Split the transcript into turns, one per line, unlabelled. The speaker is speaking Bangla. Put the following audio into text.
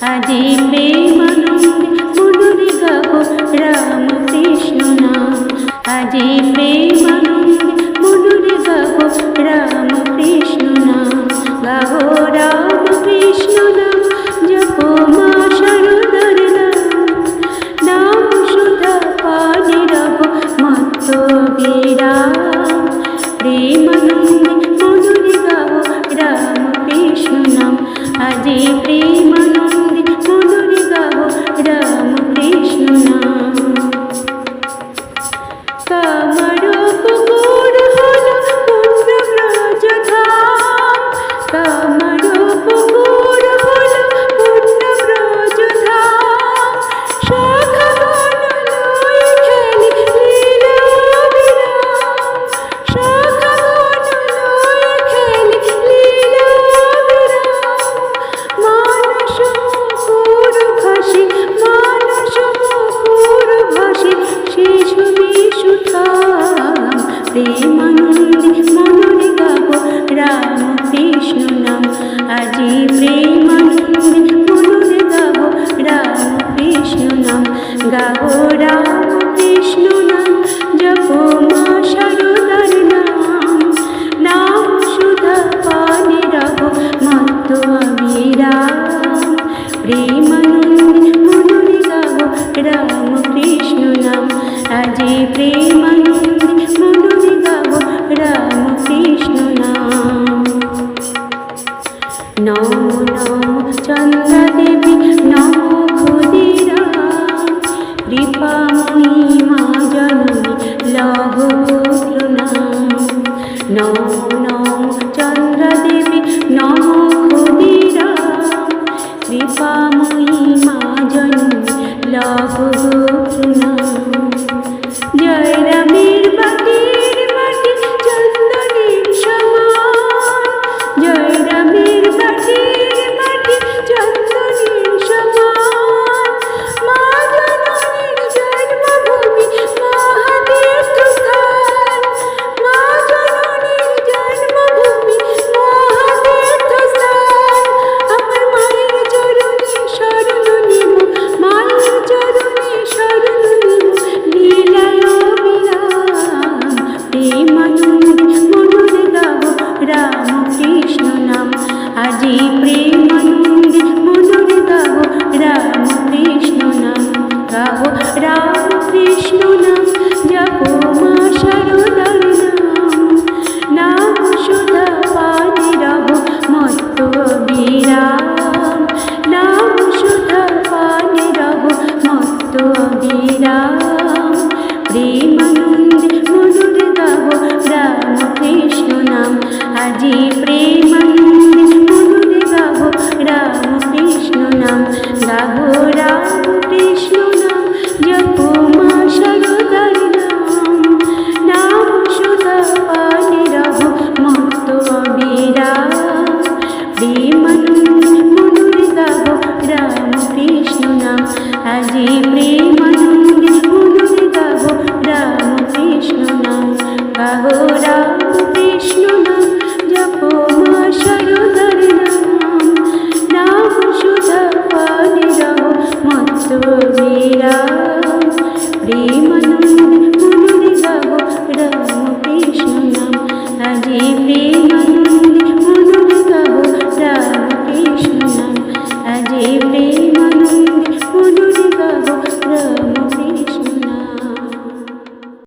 അതിൻ്റെ গা ওরা সহস্র নাম নম নম চন্দ্রদেবী নম ক্ষুদিরা কৃপাময়ী মা জন্ম লভ শ্রী প্রেমানন্দ মনম গাহ রাম কৃষ্ণ নাম গাহ রাম নাম জপ মা সরদার নাম। নাম সুধা পানি রব মত বিরাম। রাম কৃষ্ণ আজি lima